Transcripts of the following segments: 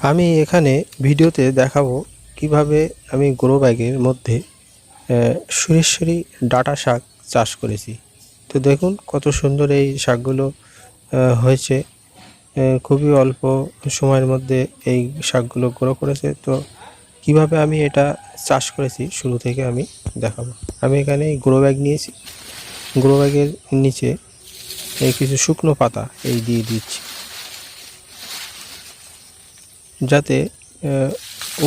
আমি এখানে ভিডিওতে দেখাবো কীভাবে আমি গ্রো ব্যাগের মধ্যে সুরেশ্বরী ডাটা শাক চাষ করেছি। তো দেখুন কত সুন্দর এই শাকগুলো হয়েছে। খুবই অল্প সময়ের মধ্যে এই শাকগুলো গ্রো করেছে। তো কীভাবে আমি এটা চাষ করেছি শুরু থেকে আমি দেখাবো। আমি এখানে গ্রো ব্যাগ নিয়েছি। গ্রো ব্যাগের নিচে এই কিছু শুকনো পাতা এই দিয়ে দিচ্ছি। যাতে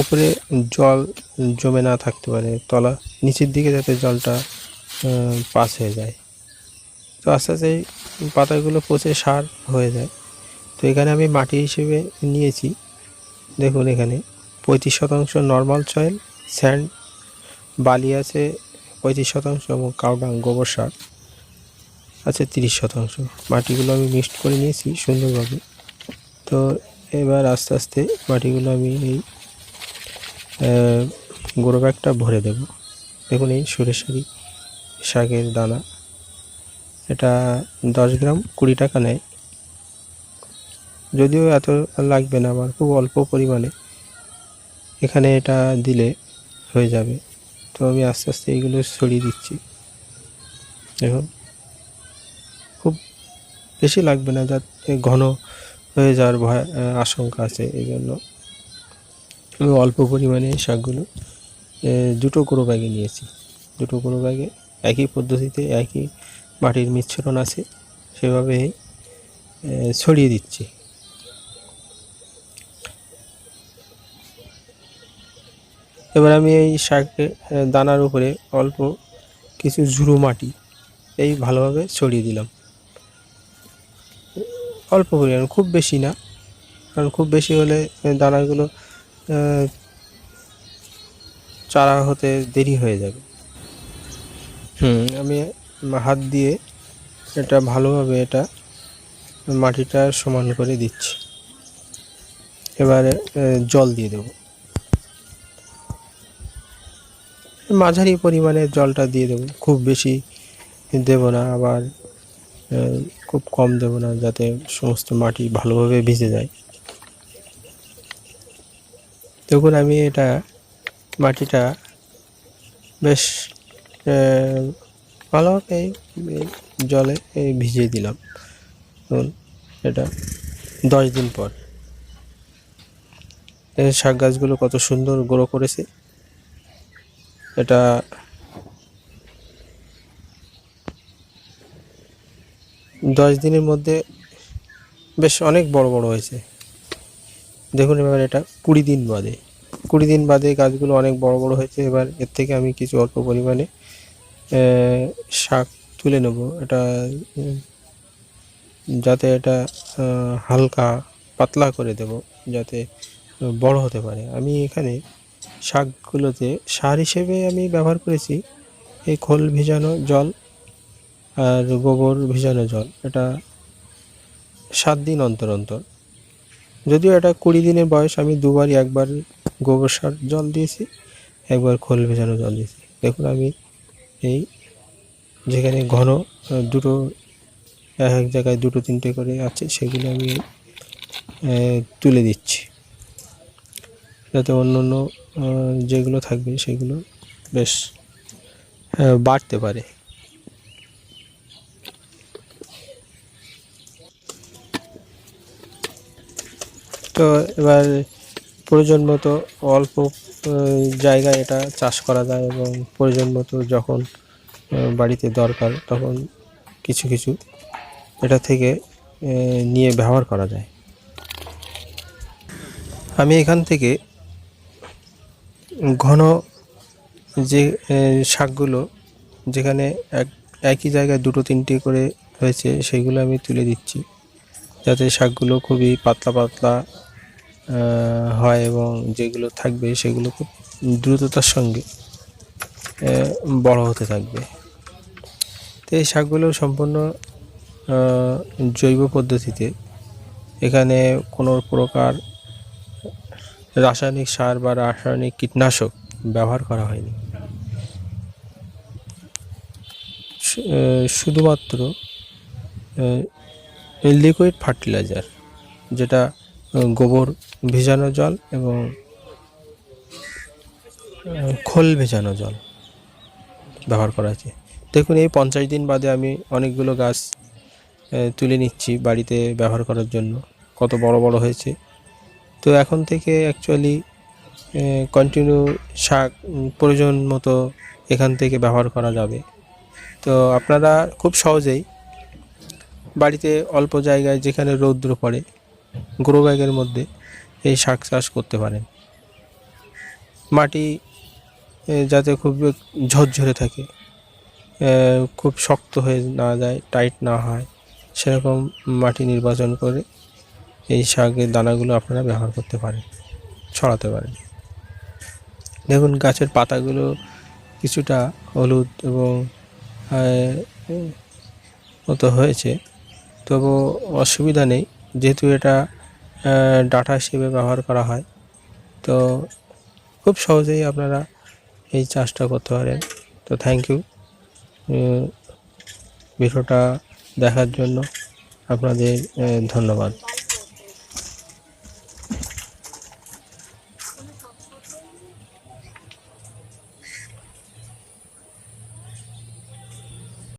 উপরে জল জমে না থাকতে পারে, তলা নিচের দিকে যাতে জলটা পাস হয়ে যায়। তো আস্তে আস্তে পাতাগুলো পচে সার হয়ে যায়। তো এখানে আমি মাটি হিসেবে নিয়েছি। দেখুন এখানে পঁয়ত্রিশ শতাংশ নর্মাল সয়েল, স্যান্ড, বালি আছে পঁয়ত্রিশ শতাংশ এবং কাউডাং গোবর সার আছে তিরিশ শতাংশ। মাটিগুলো আমি মিক্সড করে নিয়েছি সুন্দরভাবে। তো এবার আস্তে আস্তে মাটিগুলো আমি এই গোড়ো ব্যাগটা ভরে দেব। দেখুন এই সুরেশ্বরী শাকের দানা। এটা দশ গ্রাম কুড়ি টাকা নেয়। যদিও এত লাগবে না আমার খুব অল্প পরিমাণে। এখানে এটা দিলে হয়ে যাবে। তো আমি আস্তে আস্তে এইগুলো ছড়িয়ে দিচ্ছি। দেখুন, খুব বেশি লাগবে না যাতে ঘন হয়ে যাওয়ার ভয় আশঙ্কা আছে এই জন্য। আমি অল্প পরিমাণে শাকগুলো দুটো কোনো ব্যাগে নিয়েছি। দুটো কোনো ব্যাগে একই পদ্ধতিতে একই মাটির মিশ্রণ আছে সেভাবে ছড়িয়ে দিচ্ছি। এবার আমি এই শাকের এ, দানার উপরে অল্প কিছু ঝুড়ো মাটি এই ভালোভাবে ছড়িয়ে দিলাম। অল্প পরিমাণ খুব বেশি না। কারণ খুব বেশি হলে দানাগুলো চারা হতে দেরি হয়ে যাবে। আমি হাত দিয়ে এটা ভালোভাবে এটা মাটিটা সমান করে দিচ্ছি। এবারে জল দিয়ে দেব। মাঝারি পরিমাণে জলটা দিয়ে দেবো। খুব বেশি দেব না, আবার খুব কম দেব না, যাতে সমস্ত মাটি ভালোভাবে ভিজে যায়। দেখুন, আমি এটা মাটিটা বেশ ভালোভাবে জলে ভিজিয়ে দিলাম। এটা দশ দিন পর। শাক গাছগুলো কত সুন্দর গ্রো করেছে। এটা দশ দিনের মধ্যে বেশ অনেক বড় বড় হয়েছে। দেখুন এবার এটা কুড়ি দিন বাদে। কুড়ি দিন বাদে গাছগুলো অনেক বড় বড় হয়েছে। এবার এর থেকে আমি কিছু অল্প পরিমাণে শাক তুলে নেব। এটা, যাতে এটা হালকা পাতলা করে দেব, যাতে বড় হতে পারে। আমি এখানে শাকগুলোতে সার হিসেবে আমি ব্যবহার করেছি। এই খোল ভিজানো জল আর গোবর ভিজানো জল, এটা সাত দিন অন্তর অন্তর। যদিও এটা কুড়ি দিনের বয়স, আমি দুবারই একবার গোবর সার জল দিয়েছি, একবার খোল ভেজানো জল দিয়েছি। দেখুন আমি এই যেখানে ঘন, দুটো, এক এক জায়গায় দুটো, তিনটে করে আছে, সেগুলো আমি তুলে দিচ্ছি। যাতে অন্য অন্য যেগুলো থাকবে সেগুলো বেশ বাড়তে পারে। তো এবার প্রয়োজন মতো অল্প জায়গায় এটা চাষ করা যায় এবং প্রয়োজন মতো যখন বাড়িতে দরকার তখন কিছু কিছু এটা থেকে নিয়ে ব্যবহার করা যায়। আমি এখান থেকে ঘন যে শাকগুলো যেখানে এক, একই জায়গায় দুটো, তিনটে করে হয়েছে, সেগুলো আমি তুলে দিচ্ছি। যাতে শাকগুলো খুবই পাতলা পাতলা হয় এবং যেগুলো থাকবে সেগুলো খুব দ্রুততার সঙ্গে বড় হতে থাকবে। তো এই শাকগুলো সম্পূর্ণ জৈব পদ্ধতিতে এখানে কোনো প্রকার রাসায়নিক সার বা রাসায়নিক কীটনাশক ব্যবহার করা হয়নি। শুধুমাত্র লিকুইড ফার্টিলাইজার যেটা গোবর ভেজানো জল এবং খোল ভেজানো জল ব্যবহার করা হয়েছে। দেখুন, এই পঞ্চাশ দিন বাদে আমি অনেকগুলো গাছ তুলে নিচ্ছি বাড়িতে ব্যবহার করার জন্য। কত বড় বড় হয়েছে। তো এখন থেকে অ্যাকচুয়ালি কন্টিনিউ শাক প্রয়োজন মতো এখান থেকে ব্যবহার করা যাবে। তো আপনারা খুব সহজেই বাড়িতে অল্প জায়গায় যেখানে রৌদ্র পড়ে গ্রো ব্যাগের মধ্যে এই শাক চাষ করতে পারেন। মাটি যাতে খুব ঝরঝরে থাকে খুব শক্ত হয়ে না যায়, টাইট না হয়, সেরকম মাটি নির্বাচন করে এই শাকের দানাগুলো আপনারা ব্যবহার করতে পারেন, ছড়াতে পারেন। দেখুন, গাছের পাতাগুলো কিছুটা হলুদ এবং মতো হয়েছে তবু অসুবিধা নেই। যেহেতু এটা ডাটা হিসেবে ব্যবহার করা হয়, তো খুব সহজেই আপনারা এই চাষটা করতে পারেন। তো থ্যাংক ইউ ভিডিওটা দেখার জন্য আপনাদের ধন্যবাদ।